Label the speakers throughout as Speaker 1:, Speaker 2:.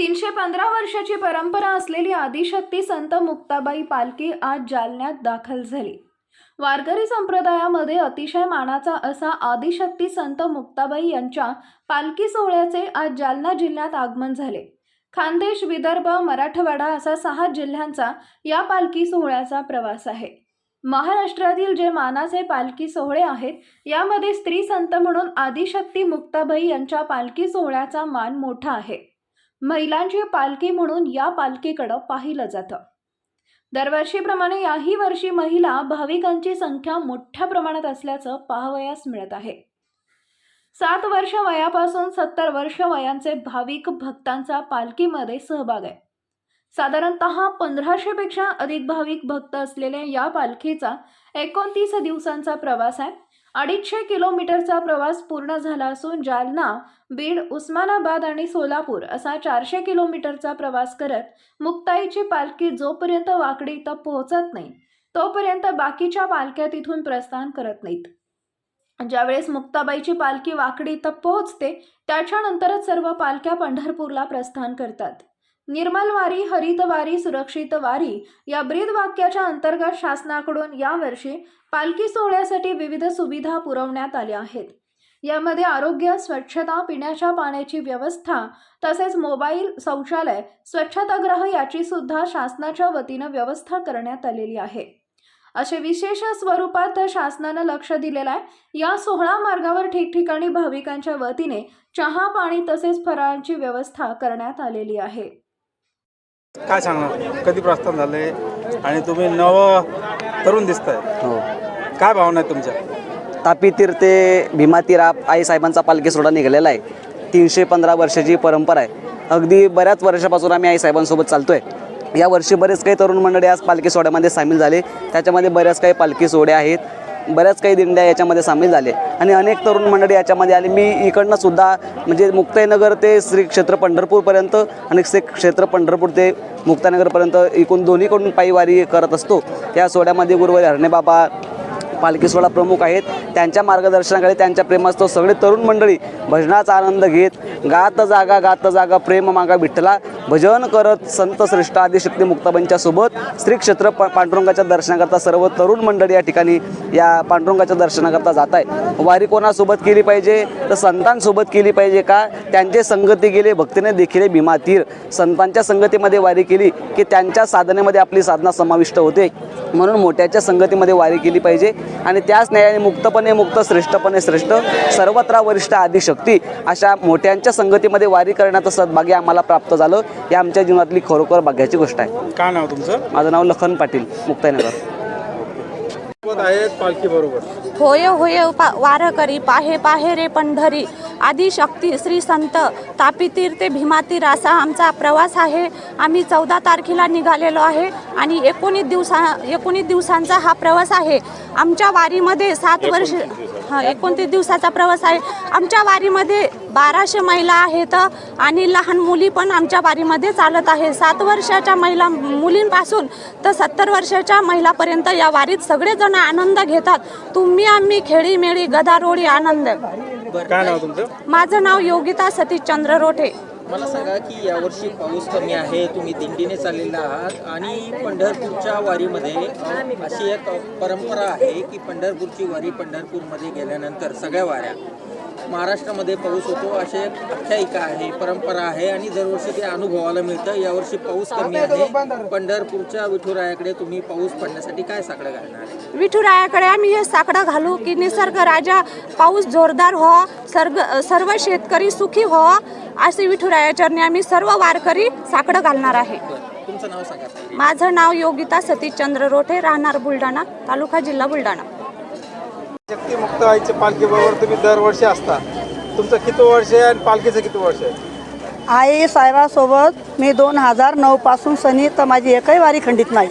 Speaker 1: तीनशे पंधरा वर्षाची परंपरा असलेली आदिशक्ती संत मुक्ताबाई पालखी आज जालन्यात दाखल झाली. वारकरी संप्रदायामध्ये अतिशय मानाचा असा आदिशक्ती संत मुक्ताबाई यांच्या पालखी सोहळ्याचे आज जालना जिल्ह्यात आगमन झाले. खानदेश विदर्भ मराठवाडा असा सहा जिल्ह्यांचा या पालखी सोहळ्याचा प्रवास आहे. महाराष्ट्रातील जे मानाचे पालखी सोहळे आहेत यामध्ये स्त्री संत म्हणून आदिशक्ती मुक्ताबाई यांच्या पालखी सोहळ्याचा मान मोठा आहे. महिलांची पालखी म्हणून या पालखीकडं पाहिलं जातं. दरवर्षीप्रमाणे याही वर्षी महिला भाविकांची संख्या मोठ्या प्रमाणात असल्याचं पाहावयास मिळत आहे. सात वर्ष वयापासून सत्तर वर्ष वयांचे भाविक भक्तांचा पालखीमध्ये सहभाग आहे. साधारणतः पंधराशेपेक्षा अधिक भाविक भक्त असलेल्या या पालखीचा एकोणतीस दिवसांचा प्रवास आहे. अडीचशे किलोमीटरचा प्रवास पूर्ण झाला असून जालना बीड उस्मानाबाद आणि सोलापूर असा चारशे किलोमीटरचा प्रवास करत मुक्ताईची पालखी जोपर्यंत वाकडी इथं पोहोचत नाही तोपर्यंत बाकीच्या पालख्या तिथून प्रस्थान करत नाहीत. ज्यावेळेस मुक्ताबाईची पालखी वाकडी इथं पोहोचते त्याच्यानंतरच सर्व पालख्या पंढरपूरला प्रस्थान करतात. निर्मल वारी हरित वारी सुरक्षित वारी या ब्रीद वाक्याच्या अंतर्गत शासनाकडून यावर्षी पालखी सोहळ्यासाठी विविध सुविधा पुरवण्यात आल्या आहेत. यामध्ये आरोग्य स्वच्छता पिण्याच्या पाण्याची व्यवस्था तसेच मोबाईल शौचालय स्वच्छतागृह याची सुद्धा शासनाच्या वतीनं व्यवस्था करण्यात आलेली आहे. असे विशेष स्वरूपात शासनानं लक्ष दिलेलं आहे. या सोहळा मार्गावर ठिकठिकाणी भाविकांच्या वतीने चहा पाणी तसेच फराळांची व्यवस्था करण्यात आलेली आहे.
Speaker 2: काय सांगणार? कधी प्रस्थान झाले आणि तुम्ही नव तरुण दिसताय.
Speaker 3: हो.
Speaker 2: काय भावना आहे तुमच्या?
Speaker 3: तापी तीर ते भीमा तीरा आई साहेबांचा पालखी सोहळा निघालेला आहे. तीनशे पंधरा वर्षाची परंपरा आहे. अगदी बऱ्याच वर्षापासून आम्ही आई साहेबांसोबत चालतोय. या वर्षी बरेच काही तरुण मंडळी आज पालखी सोहळ्यामध्ये सामील झाले. त्याच्यामध्ये बऱ्याच काही पालखी सोहळे आहेत. बऱ्याच काही दिंड्या याच्यामध्ये सामील झाले. आणि अनेक तरुण मंडळी याच्यामध्ये आले. मी इकडनं सुद्धा म्हणजे मुक्ताईनगर ते श्री क्षेत्र पंढरपूरपर्यंत आणि श्री क्षेत्र पंढरपूर ते मुक्ताईनगरपर्यंत एकूण दोन्हीकडून पायी वारी करत असतो. त्या सोहळ्यामध्ये गुरुवारी हरणेबाबा पालखी सोहळा प्रमुख आहेत. त्यांच्या मार्गदर्शनाकडे त्यांच्या प्रेमास्तव सगळे तरुण मंडळी भजनाचा आनंद घेत गात जागा गात जागा प्रेम मागा विठ्ठला. भजन करत संत श्रेष्ठ आदिशक्ती मुक्ताबाईंच्या सोबत श्री क्षेत्र प पांडुरंगाच्या दर्शनाकरता सर्व तरुण मंडळी या ठिकाणी या पांडुरंगाच्या दर्शनाकरता जात आहे वारी कोणासोबत केली पाहिजे? तर संतांसोबत केली पाहिजे का? त्यांचे संगती गेले भक्तीने देखील भीमा तीर. संतांच्या संगतीमध्ये वारी केली की त्यांच्या साधनेमध्ये आपली साधना समाविष्ट होते. म्हणून मोठ्याच्या संगतीमध्ये वारी केली पाहिजे आणि त्याच न्यायाने मुक्तपणे मुक्त श्रेष्ठपणे श्रेष्ठ सर्वत्र वरिष्ठ आदिशक्ती अशा मोठ्यांच्या संगतीमध्ये वारी करण्याचं सद्भाग्य आम्हाला प्राप्त झालं. ही आमच्या जीवनातली खरोखर भाग्याची गोष्ट आहे.
Speaker 2: काय नाव तुमचं?
Speaker 3: माझं नाव लखन पाटील मुक्ताईनगर.
Speaker 2: पालखी बरोबर.
Speaker 4: होय होय पा वारकरी पाहे पाहे रे पंढरी. आदिशक्ती श्री संत तापीतीर ते भीमातीर असा आमचा प्रवास आहे. आम्ही चौदा तारखेला निघालेलो आहे आणि एकोणीस दिवसा एकोणीस दिवसांचा हा प्रवास आहे. आमच्या वारीमध्ये सात वर्ष हा एकोणतीस दिवसाचा प्रवास आहे. आमच्या वारीमध्ये बाराशे महिला आहेत आणि लहान मुली पण आमच्या वारीमध्ये चालत आहे. सात वर्षाच्या महिला मुलींपासून तर सत्तर वर्षाच्या महिलापर्यंत या वारीत सगळेजण आनंद घेतात. तुम्ही आम्ही खेळी मेळी गदारोळी आनंद. माझं नाव योगिता सतीश चंद्र रोठे.
Speaker 5: मला सांगा की यावर्षी पाऊस कमी आहे तुम्ही दिंडीने चाललेला आहात आणि पंढरपूरच्या वारीमध्ये अशी एक परंपरा आहे की पंढरपूरची वारी पंढरपूरमध्ये गेल्यानंतर सगळ्या वाऱ्या. महाराष्ट्रामध्ये पाऊस होतो अशी एक आख्यायिका आहे परंपरा आहे आणि दरवर्षी ते अनुभवायला मिळतं. यावर्षी पाऊस कमी आहे. पंढरपूरच्या विठुरायाकडे तुम्ही पाऊस पडण्यासाठी काय साकडं घालणार आहे?
Speaker 4: विठुरायाकडे आम्ही हे साकडं घालू की निसर्ग राजा पाऊस जोरदार व्हावा सर्ग सर्व शेतकरी सुखी व्हावा असे विठुराया चरणी आम्ही सर्व वारकरी साकडं घालणार आहे.
Speaker 5: बरं तुमचं नाव सांगा. ताई.
Speaker 4: माझं नाव योगिता सतीश चंद्र रोठे राहणार बुलढाणा तालुका जिल्हा बुलढाणा.
Speaker 2: शक्ती मुक्त आईच्या पालखी बरोबर तुम्ही दरवर्षी असता. तुमचं किती वर्ष आहे आणि पालखीचं किती वर्ष आहे?
Speaker 6: आई साहेबासोबत मी दोन हजार नऊपासून सनी तर माझी एकही वारी खंडित नाही.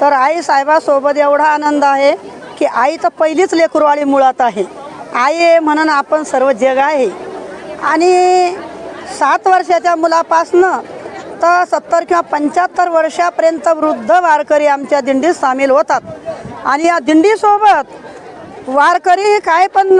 Speaker 6: तर आई साहेबासोबत एवढा आनंद आहे की आई तर पहिलीच लेकरवाळी मुळात आहे. आई आहे म्हणून आपण सर्व जग आहे. आणि सात वर्षाच्या मुलापासनं तर सत्तर किंवा पंच्याहत्तर वर्षापर्यंत वृद्ध वारकरी आमच्या दिंडीत सामील होतात. आणि या दिंडीसोबत वारकरी काय पण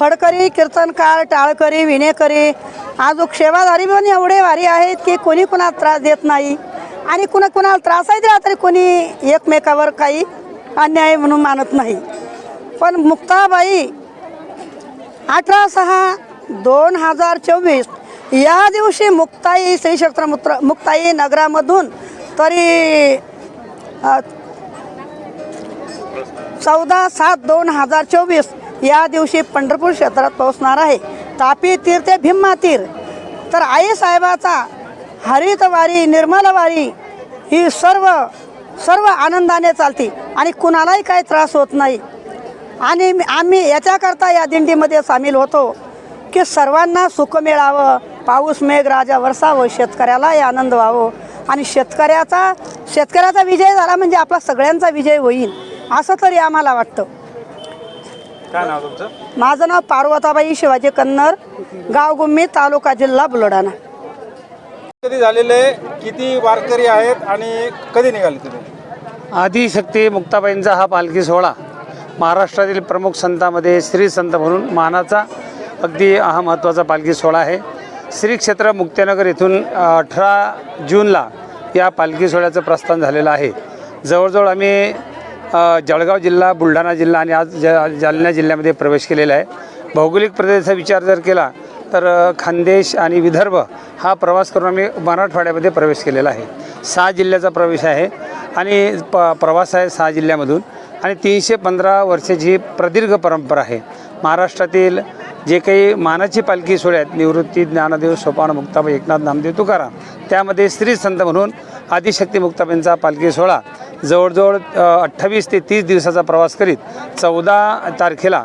Speaker 6: फडकरी कीर्तनकार टाळकरी विणेकरी आजूक सेवादारी पण एवढे वारी आहेत की कोणी कुणाला त्रास देत नाही. आणि कुणा कुणाला त्रासही दिला तरी कोणी एकमेकावर काही अन्याय म्हणून मानत नाही. पण मुक्ताबाई अठरा सहा दोन हजार चोवीस या दिवशी मुक्ताई श्री क्षेत्र मुत्र मुक्ताई नगरामधून तरी चौदा सात दोन हजार चोवीस या दिवशी पंढरपूर क्षेत्रात पोहोचणार आहे. तापी तीर ते भीमा तीर. तर आई साहेबाचा हरितवारी निर्मलवारी ही सर्व सर्व आनंदाने चालते आणि कुणालाही काही त्रास होत नाही. आणि आम्ही याच्याकरता या दिंडीमध्ये सामील होतो की सर्वांना सुख मिळावं पाऊस मेघ राजा वरसावं शेतकऱ्यालाही आनंद व्हावं. आणि शेतकऱ्याचा शेतकऱ्याचा विजय झाला म्हणजे आपला सगळ्यांचा विजय होईल. असं तरी आम्हाला वाटतं.
Speaker 2: काय नाव तुमचं?
Speaker 6: माझं नाव पार्वताबाई शिवाजी कन्नर गाव गुम्मी तालुका जिल्हा बुलढाणा.
Speaker 2: कधी झालेले किती वारकरी आहेत आणि कधी निघाले तुम्ही?
Speaker 7: आदिशक्ती मुक्ताबाईंचा हा पालखी सोहळा महाराष्ट्रातील प्रमुख संतांमध्ये श्री संत म्हणून मानाचा अगदी हा महत्त्वाचा पालखी सोहळा आहे. श्री क्षेत्र मुक्तिनगर येथून अठरा जूनला या पालखी सोहळ्याचं प्रस्थान झालेलं आहे. जवळजवळ आम्ही जळगाव जिल्हा बुलढाणा जिल्हा आणि आज ज जालना जिल्ह्यामध्ये प्रवेश केलेला आहे. भौगोलिक प्रदेशाचा विचार जर केला तर खानदेश आणि विदर्भ हा प्रवास करून आम्ही मराठवाड्यामध्ये प्रवेश केलेला आहे. सहा जिल्ह्याचा प्रवेश आहे आणि प प्रवास आहे सहा जिल्ह्यामधून. आणि तीनशे पंधरा वर्षाची प्रदीर्घ परंपरा आहे. महाराष्ट्रातील जे काही मानाची पालखी सोहळे आहेत निवृत्ती ज्ञानदेव सोपान मुक्ताबाई एकनाथ नामदेव तुकाराम त्यामध्ये स्त्री संत म्हणून आदिशक्ती मुक्ताबाईंचा पालखी सोहळा जवळजवळ अठ्ठावीस ते तीस दिवसाचा प्रवास करीत चौदा तारखेला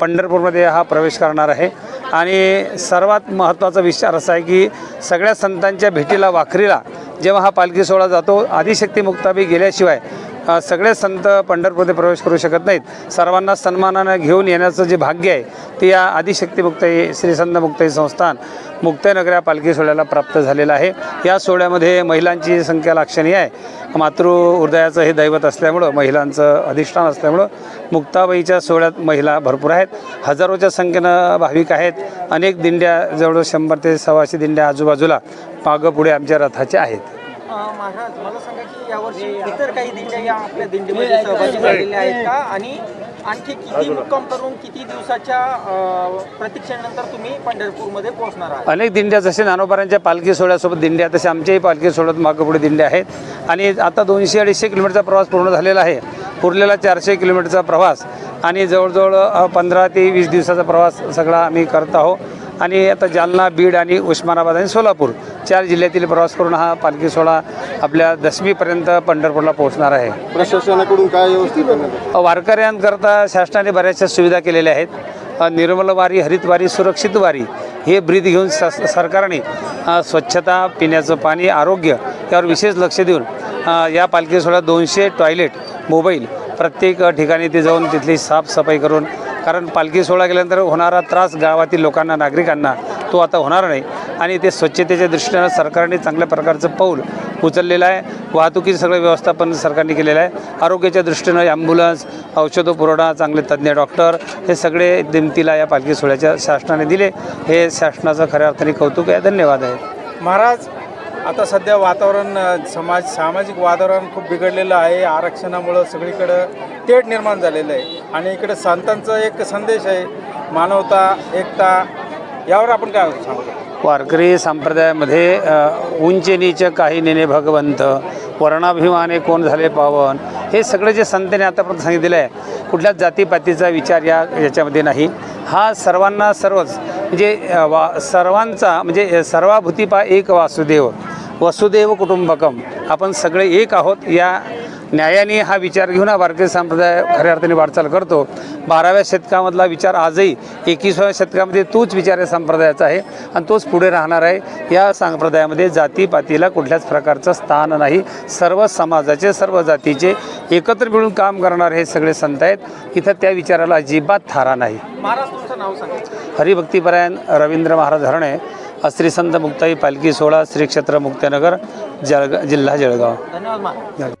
Speaker 7: पंढरपूरमध्ये हा प्रवेश करणार आहे. आणि सर्वात महत्त्वाचा विचार असा आहे की सगळ्या संतांच्या भेटीला वाखरीला जेव्हा हा पालखी सोहळा जातो आदिशक्ती मुक्ताबी गेल्याशिवाय सगळे संत पंढरपूरमध्ये प्रवेश करू शकत नाहीत. सर्वांना सन्मानानं घेऊन येण्याचं जे भाग्य आहे ते या आदिशक्ती मुक्ताई श्रीसंत मुक्ताई संस्थान मुक्ताईनगर या पालखी सोहळ्याला प्राप्त झालेलं आहे. या सोहळ्यामध्ये महिलांची संख्या लाक्षणीय आहे. मातृ हृदयाचं हे दैवत असल्यामुळं महिलांचं अधिष्ठान असल्यामुळं मुक्ताबाईच्या सोहळ्यात महिला भरपूर आहेत. हजारोच्या संख्येनं भाविक आहेत. अनेक दिंड्या जवळ शंभर ते सव्वाशे दिंड्या आजूबाजूला मागं पुढे आमच्या रथाच्या आहेत.
Speaker 5: महाराज मला सांगा यावर्षी इतर काही दिंड्या या आपल्या दिंडीमध्ये सहभागी झालेल्या आहेत का? आणि आणखी किती मुक्काम करून किती दिवसाच्या प्रतीक्षेनंतर तुम्ही पंढरपूरमध्ये पोहोचणार आहात?
Speaker 7: अनेक दिंड्या जसे नानोबारांच्या पालखी सोहळ्यासोबत दिंड्या तसे आमच्याही पालखी सोहळ्यात मागं पुढे दिंड्या आहेत. आणि आता दोनशे अडीचशे किलोमीटरचा प्रवास पूर्ण झालेला आहे. उरलेला चारशे किलोमीटरचा प्रवास. आणि जवळजवळ पंधरा ते वीस दिवसाचा प्रवास सगळा आम्ही करत आहोत. आणि आता जालना बीड आणि उस्मानाबाद आणि सोलापूर. चार जिल्ह्यातील प्रवास करून हा पालखी सोहळा आपल्या दशमीपर्यंत पंढरपूरला पोहोचणार आहे.
Speaker 2: प्रशासनाकडून काय व्यवस्थित
Speaker 7: वारकऱ्यांकरता शासनाने बऱ्याचशा सुविधा केलेल्या आहेत. निर्मल वारी हरित वारी सुरक्षित वारी हे ब्रीद घेऊन स सरकारने स्वच्छता पिण्याचं पाणी आरोग्य यावर विशेष लक्ष देऊन या पालखी सोहळ्यात दोनशे टॉयलेट मोबाईल प्रत्येक ठिकाणी ते जाऊन तिथली साफसफाई करून कारण पालखी सोहळा गेल्यानंतर होणारा त्रास गावातील लोकांना नागरिकांना तो आता होणार नाही. आणि ते स्वच्छतेच्या दृष्टीनं सरकारने चांगल्या प्रकारचं पाऊल उचललेलं आहे. वाहतुकीचं सगळं व्यवस्थापन सरकारने केलेलं आहे. आरोग्याच्या दृष्टीनं ॲम्ब्युलन्स औषधं पुरवठा चांगले तज्ज्ञ डॉक्टर हे सगळे दिमतीला या पालखी सोहळ्याच्या शासनाने दिले. हे शासनाचं खऱ्या अर्थाने कौतुक आहे. धन्यवाद आहे.
Speaker 2: महाराज आता सध्या वातावरण समाज सामाजिक वातावरण खूप बिघडलेलं आहे. आरक्षणामुळं सगळीकडं तेढ निर्माण झालेलं आहे. आणि इकडे संतांचा एक संदेश आहे. मानवता एकता यावर आपण काय सांगतो
Speaker 7: वारकरी संप्रदायामध्ये अ, उंच नीच काही नेणे भगवंत वर्णाभिमाने कोण झाले पावन हे सगळं जे संतांनी आतापर्यंत सांगितलेलं आहे कुठल्याच जातीपातीचा विचार या याच्यामध्ये नाही. हा सर्वांना सर्वच म्हणजे वा सर्वांचा म्हणजे सर्वाभूतीपा एक वासुदेव वसुदेव कुटुंबकम आपण सगळे एक आहोत या न्यायाने हा विचार घेऊन हा वारकरी संप्रदाय खऱ्या अर्थाने वाटचाल करतो. बाराव्या शतकामधला विचार आजही एकविसाव्या शतकामध्ये तोच विचार या संप्रदायाचा आहे आणि तोच पुढे राहणार आहे. या संप्रदायामध्ये जातीपातीला कुठल्याच प्रकारचं स्थान नाही. सर्व समाजाचे सर्व जातीचे एकत्र मिळून काम करणारे हे सगळे संत आहेत. इथं त्या विचाराला अजिबात थारा नाही. हरिभक्तीपरायण रवींद्र महाराज हरणे श्री संत मुक्ताई पालखी सोहळा श्री क्षेत्र मुक्तानगर जळगा जिल्हा जळगाव.
Speaker 5: धन्यवाद